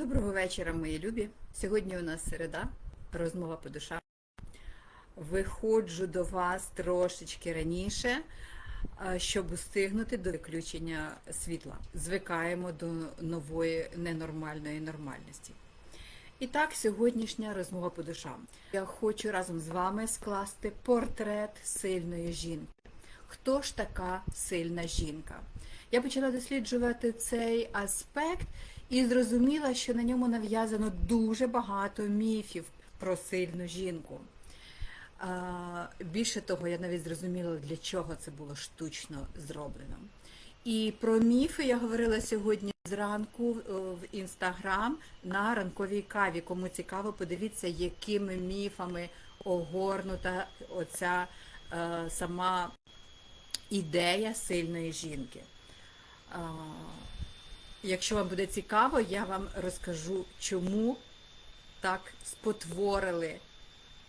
Доброго вечора, мої любі. Сьогодні у нас середа, розмова по душам. Виходжу до вас трошечки раніше, щоб устигнути до виключення світла. Звикаємо до нової ненормальної нормальності. І так, сьогоднішня розмова по душам. Я хочу разом з вами скласти портрет сильної жінки. Хто ж така сильна жінка? Я почала досліджувати цей аспект і зрозуміла, що на ньому нав'язано дуже багато міфів про сильну жінку. Більше того, я навіть зрозуміла, для чого це було штучно зроблено. І про міфи я говорила сьогодні зранку е, в інстаграм на ранковій каві. Кому цікаво, подивіться, якими міфами огорнута оця е, сама ідея сильної жінки. Якщо вам буде цікаво, я вам розкажу, чому так спотворили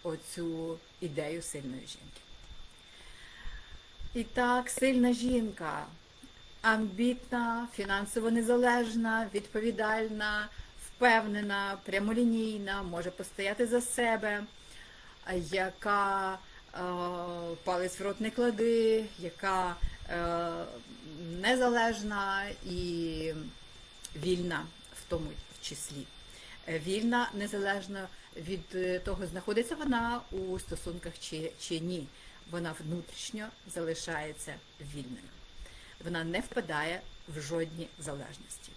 оцю ідею сильної жінки. І так, сильна жінка, амбітна, фінансово незалежна, відповідальна, впевнена, прямолінійна, може постояти за себе, яка е, палець в рот не клади, яка е, незалежна і вільна в тому числі. Е, Вільна незалежно від е, того, знаходиться вона у стосунках чи, чи ні. Вона внутрішньо залишається вільною. Вона не впадає в жодні залежності.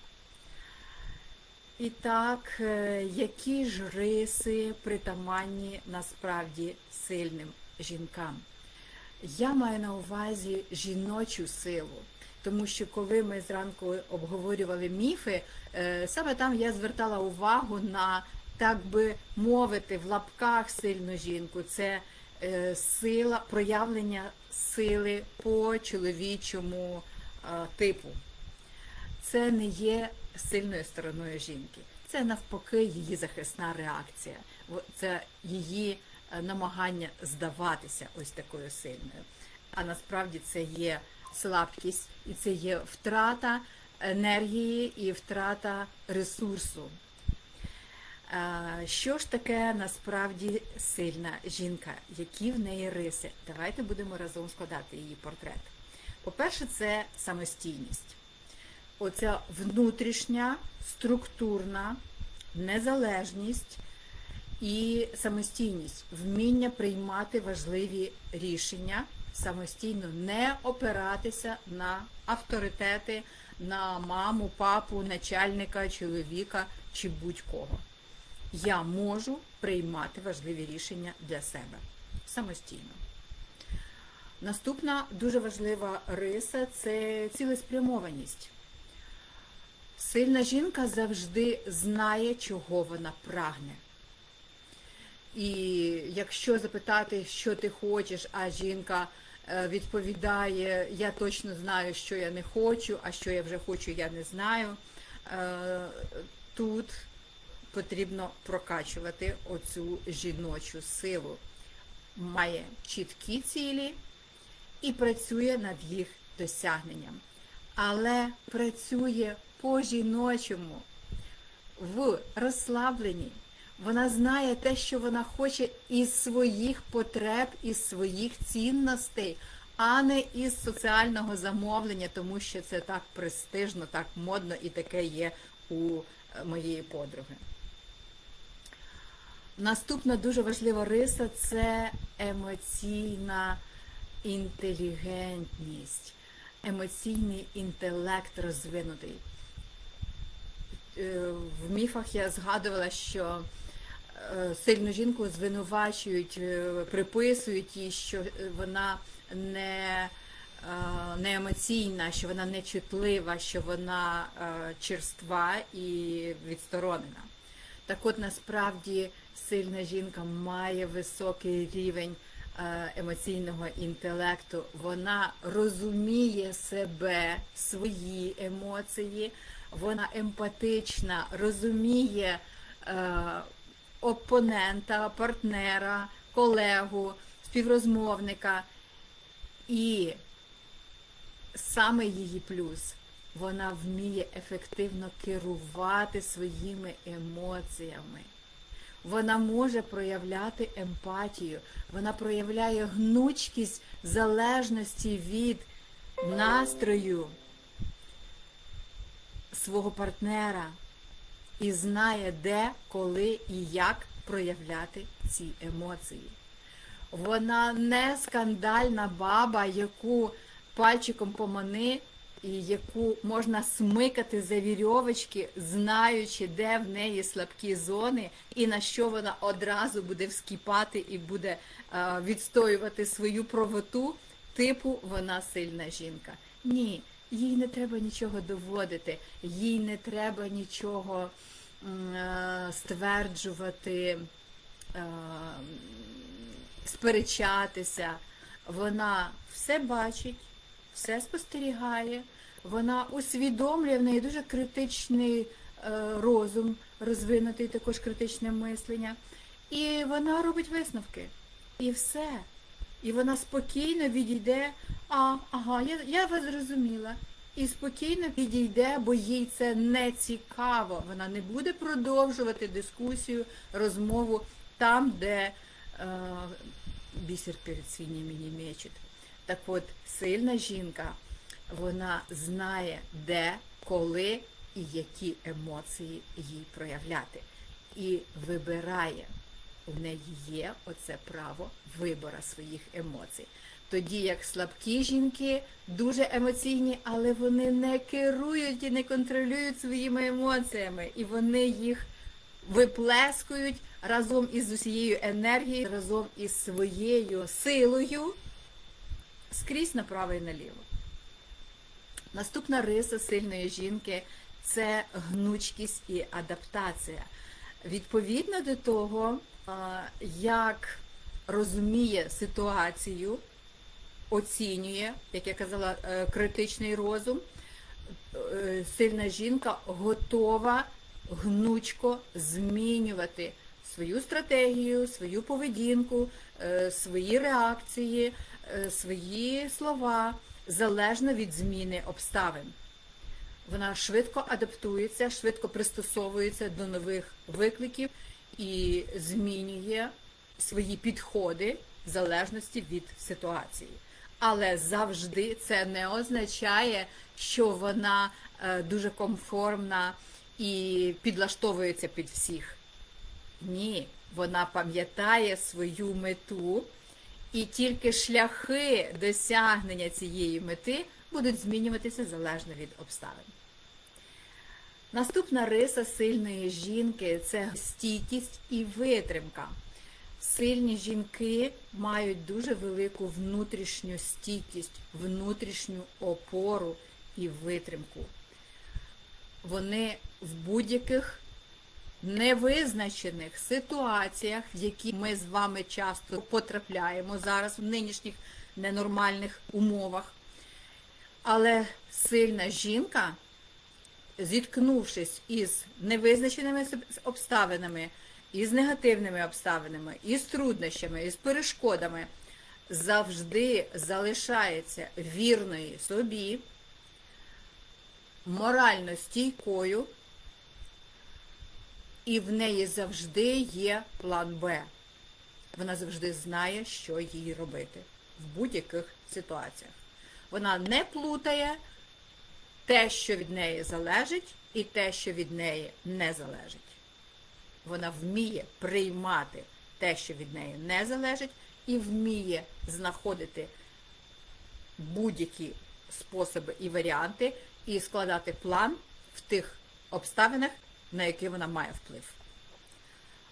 І так, е, які ж риси притаманні насправді сильним жінкам? Я маю на увазі жіночу силу. Тому що коли ми зранку обговорювали міфи, е, саме там я звертала увагу на, так би мовити, в лапках сильну жінку. Це е, сила, проявлення сили по чоловічому е, типу. Це не є сильною стороною жінки. Це навпаки її захисна реакція. Це її намагання здаватися ось такою сильною. А насправді це є слабкість, і це є втрата енергії і втрата ресурсу. Е, Що ж таке насправді сильна жінка? Які в неї риси? Давайте будемо разом складати її портрет. По-перше, це самостійність. Оця внутрішня, структурна незалежність і самостійність, вміння приймати важливі рішення самостійно, не опиратися на авторитети, на маму, папу, начальника, чоловіка чи будь-кого. Я можу приймати важливі рішення для себе самостійно. Наступна дуже важлива риса це цілеспрямованість. Сильна жінка завжди знає, чого вона прагне. І якщо запитати, що ти хочеш, а жінка відповідає, я точно знаю, що я не хочу, а що я вже хочу, я не знаю. е, Тут потрібно прокачувати оцю жіночу силу. Має чіткі цілі і працює над їх досягненням. Але працює по-жіночому, в розслабленні. Вона знає те, що вона хоче із своїх потреб, із своїх цінностей, а не із соціального замовлення, тому що це так престижно, так модно і таке є у е, моєї подруги. Наступна дуже важлива риса це емоційна інтелігентність, емоційний інтелект розвинутий. Е, В міфах я згадувала, що е, сильну жінку звинувачують, е, приписують їй, що вона не, е, не емоційна, що вона не чутлива, що вона е, черства і відсторонена. Так от насправді сильна жінка має високий рівень е, емоційного інтелекту. Вона розуміє себе, свої емоції, вона емпатична, розуміє е, опонента, партнера, колегу, співрозмовника. І саме її плюс вона вміє ефективно керувати своїми емоціями. Вона може проявляти емпатію, вона проявляє гнучкість залежності від настрою свого партнера і знає, де, коли і як проявляти ці емоції. Вона не скандальна баба, яку пальчиком помани і яку можна смикати за вірьовочки, знаючи, де в неї слабкі зони, і на що вона одразу буде вскіпати і буде е, відстоювати свою правоту, типу вона сильна жінка. Ні, їй не треба нічого доводити, їй не треба нічого е, стверджувати. е, сперечатися. Вона все бачить, все спостерігає, вона усвідомлює в неї дуже критичний е, розум, розвинутий також критичне мислення. І вона робить висновки. І все. І вона спокійно відійде, а, ага, я, я вас зрозуміла. І спокійно підійде, бо їй це не цікаво. Вона не буде продовжувати дискусію, розмову там, де е, бісер перед свинями не мечуть. Так от, сильна жінка, вона знає, де, коли і які емоції їй проявляти. І вибирає. У неї є оце право вибора своїх емоцій. Тоді як слабкі жінки дуже емоційні, але вони не керують і не контролюють своїми емоціями, і вони їх виплескують разом із усією енергією, разом із своєю силою скрізь направо і наліво. Наступна риса сильної жінки це гнучкість і адаптація. Відповідно до того, як розуміє ситуацію, оцінює, як я казала, е, критичний розум, е, сильна жінка готова гнучко змінювати свою стратегію, свою поведінку, е, свої реакції, свої слова залежно від зміни обставин. Вона швидко адаптується, швидко пристосовується до нових викликів і змінює свої підходи в залежності від ситуації. Але завжди це не означає, що вона е, дуже комфортна і підлаштовується під всіх. Ні, вона пам'ятає свою мету, і тільки шляхи досягнення цієї мети будуть змінюватися залежно від обставин. Наступна риса сильної жінки це стійкість і витримка. Сильні жінки мають дуже велику внутрішню стійкість, внутрішню опору і витримку. Вони в будь-яких невизначених ситуаціях, в які ми з вами часто потрапляємо зараз в нинішніх ненормальних умовах. Але сильна жінка, зіткнувшись із невизначеними обставинами, із негативними обставинами, із труднощами, із перешкодами, завжди залишається вірною собі, морально стійкою, і в неї завжди є план Б. Вона завжди знає, що їй робити в будь-яких ситуаціях. Вона не плутає те, що від неї залежить, і те, що від неї не залежить. Вона вміє приймати те, що від неї не залежить, і вміє знаходити будь-які способи і варіанти, і складати план в тих обставинах, на які вона має вплив.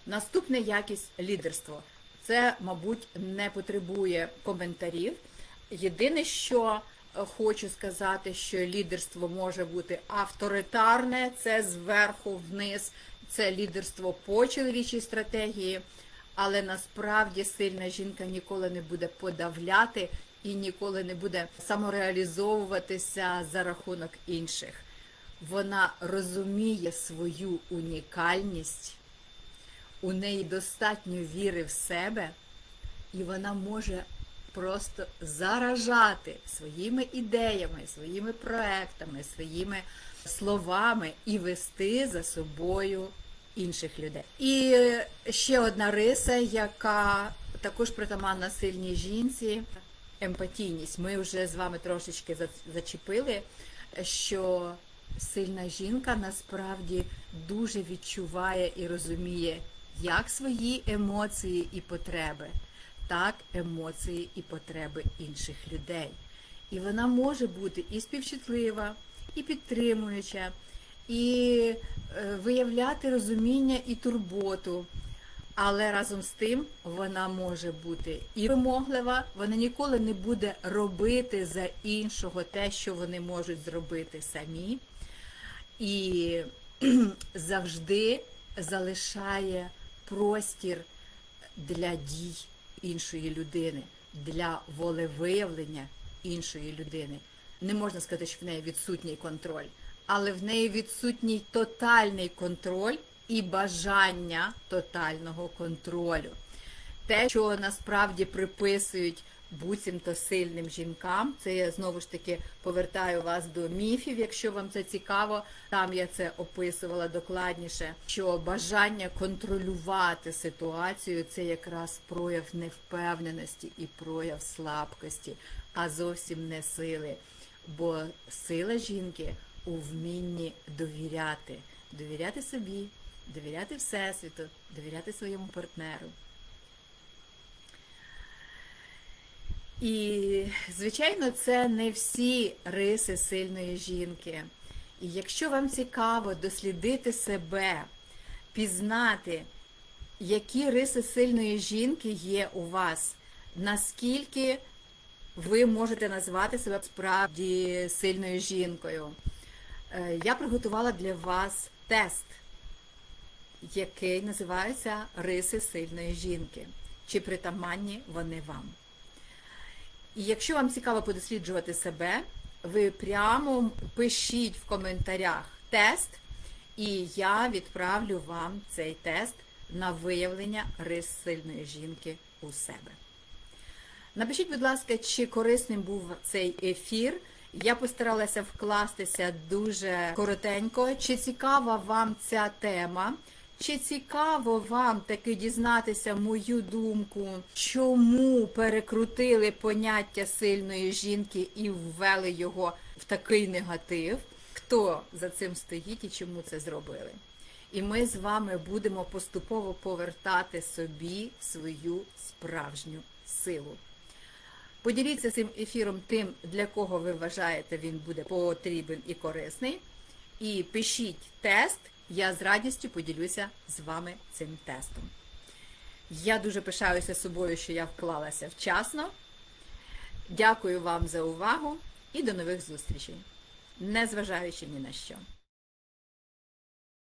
Наступна якість лідерство. Це, мабуть, не потребує коментарів. Єдине, що хочу сказати, що лідерство може бути авторитарне, це зверху вниз, це лідерство по чоловічій стратегії, але насправді сильна жінка ніколи не буде подавляти і ніколи не буде самореалізовуватися за рахунок інших. Вона розуміє свою унікальність, у неї достатньо віри в себе, і вона може просто заражати своїми ідеями, своїми проектами, своїми словами і вести за собою інших людей. І ще одна риса, яка також притаманна сильній жінці емпатійність. Ми вже з вами трошечки за- зачепили, що сильна жінка насправді дуже відчуває і розуміє як свої емоції і потреби, так емоції і потреби інших людей. І вона може бути і співчутлива, і підтримуюча, і е, виявляти розуміння і турботу. Але разом з тим вона може бути і вимоглива, вона ніколи не буде робити за іншого те, що вони можуть зробити самі, і завжди залишає простір для дій іншої людини, для волевиявлення іншої людини. Не можна сказати, що в неї відсутній контроль, але в неї відсутній тотальний контроль і бажання тотального контролю. Те, що насправді приписують буцімто сильним жінкам, це я знову ж таки повертаю вас до міфів, якщо вам це цікаво. Там я це описувала докладніше. Що бажання контролювати ситуацію це якраз прояв невпевненості і прояв слабкості, а зовсім не сили. Бо сила жінки у вмінні довіряти, довіряти собі, довіряти Всесвіту, довіряти своєму партнеру. І, звичайно, це не всі риси сильної жінки. І якщо вам цікаво дослідити себе, пізнати, які риси сильної жінки є у вас, наскільки ви можете назвати себе справді сильною жінкою, е, я приготувала для вас тест, який називається Риси сильної жінки. Чи притаманні вони вам? І якщо вам цікаво подосліджувати себе, ви прямо пишіть в коментарях тест, і я відправлю вам цей тест на виявлення рис сильної жінки у себе. Напишіть, будь ласка, чи корисним був цей ефір. Я постаралася вкластися дуже коротенько. Чи цікава вам ця тема? Чи цікаво вам таки дізнатися мою думку, чому перекрутили поняття сильної жінки і ввели його в такий негатив? Хто за цим стоїть і чому це зробили? І ми з вами будемо поступово повертати собі свою справжню силу. Поділіться цим ефіром тим, для кого ви вважаєте, він буде потрібен і корисний. І пишіть тест, я з радістю поділюся з вами цим тестом. Я дуже пишаюся собою, що я вклалася вчасно. Дякую вам за увагу і до нових зустрічей, незважаючи ні на що.